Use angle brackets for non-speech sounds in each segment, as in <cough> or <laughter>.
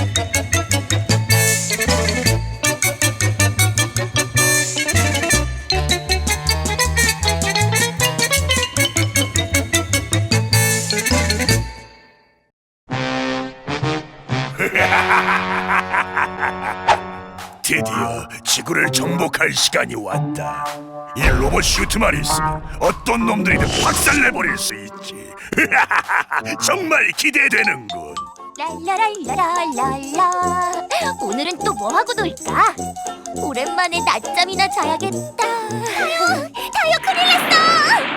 <laughs> 드디어 지구를 정복할 시간이 왔다. 이 로봇 슈트만 있으면 어떤 놈들이든 박살내버릴 수 있지. <laughs> 정말 기대되는군. 랄라랄라랄라 오늘은 또 뭐 하고 놀까? 오랜만에 낮잠이나 자야겠다 타요! 타요 큰일 났어!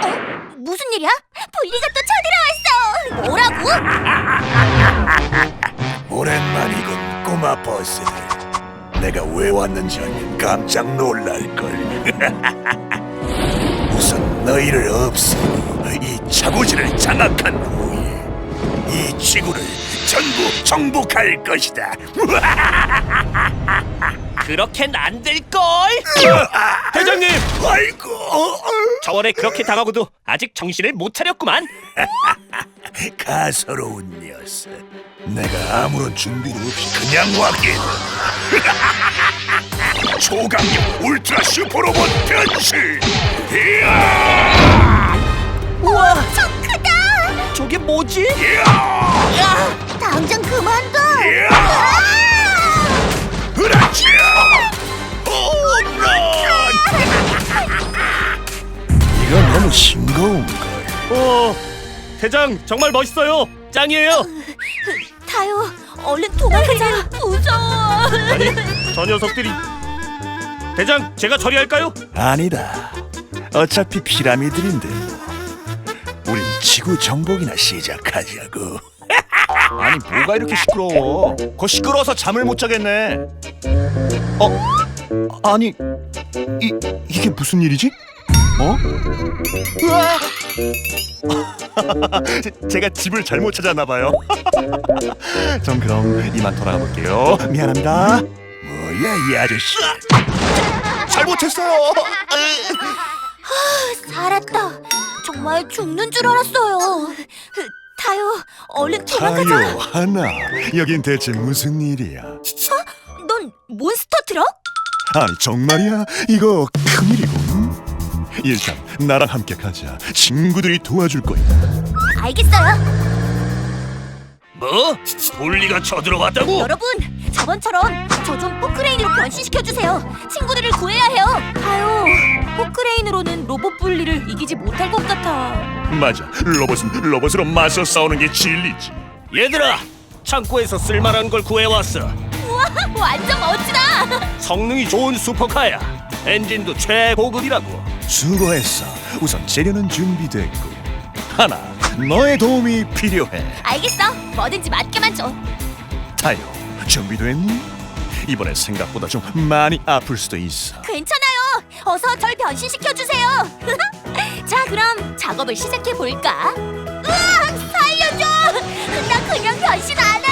어? 무슨 일이야? 분리가 또 쳐들어왔어! 뭐라고? 오랜만이군 꼬마 버스들. 내가 왜 왔는지 알면 깜짝 놀랄걸. <laughs> 우선 너희를 없애고 이 차고지를 장악한 이 지구를 전부 정복할 것이다. 그렇게는 안 될걸? 대장님! 아이고. 저번에 그렇게 당하고도 아직 정신을 못 차렸구만 <laughs> 가소로운 녀석. 내가 아무런 준비도 없이 그냥 왔겠다. <laughs> 초강력 울트라 슈퍼로봇 변신. 이야! 우와! 저 크다! 저게 뭐지? 이야! 이거 너무 싱거운걸. 어, 대장 정말 멋있어요 짱이에요 타요 얼른 도망가자 무서워 아니 저 녀석들이 대장 제가 처리할까요? 아니다. 어차피 피라미드인데 뭐. 우린 지구 정복이나 시작하자고. 아니 뭐가 이렇게 시끄러워? 거 시끄러워서 잠을 못 자겠네. 어? 아니 이 이게 무슨 일이지? 어? 으아! 제- <laughs> 제가 집을 잘못 찾았나 봐요. <laughs> 전 그럼 이만 돌아가 볼게요. 미안합니다. 뭐야 이 아저씨? 잘못했어요. 살았다 정말 죽는 줄 알았어요 타요 얼른 도망가자 타요 하나. 여긴 대체 무슨 일이야? 넌 몬스터 트럭? 아니 정말이야? 이거 큰일이군. 일단 나랑 함께 가자. 친구들이 도와줄 거야. 알겠어요 뭐? 돌리가 쳐들어왔다고? 여러분 저번처럼 저 좀 포크레인으로 변신시켜 주세요 친구들을 구해야 해요 타요 포크레인으로는 로봇 분리를 이기지 못할 것 같아 맞아. 로봇은 로봇으로 맞서 싸우는 게 진리지. 얘들아 창고에서 쓸만한 걸 구해왔어 우와 완전 멋지다 성능이 좋은 슈퍼카야 엔진도 최고급이라고 수고했어. 우선 재료는 준비됐고. 하나, 너의 도움이 필요해. 알겠어 뭐든지 맡겨만 줘 타요, 준비됐니? 이번에 생각보다 좀 많이 아플 수도 있어. 괜찮아요 어서 절 변신시켜주세요! <laughs> 자, 그럼 작업을 시작해볼까? 으악! 살려줘! 나 그냥 변신 안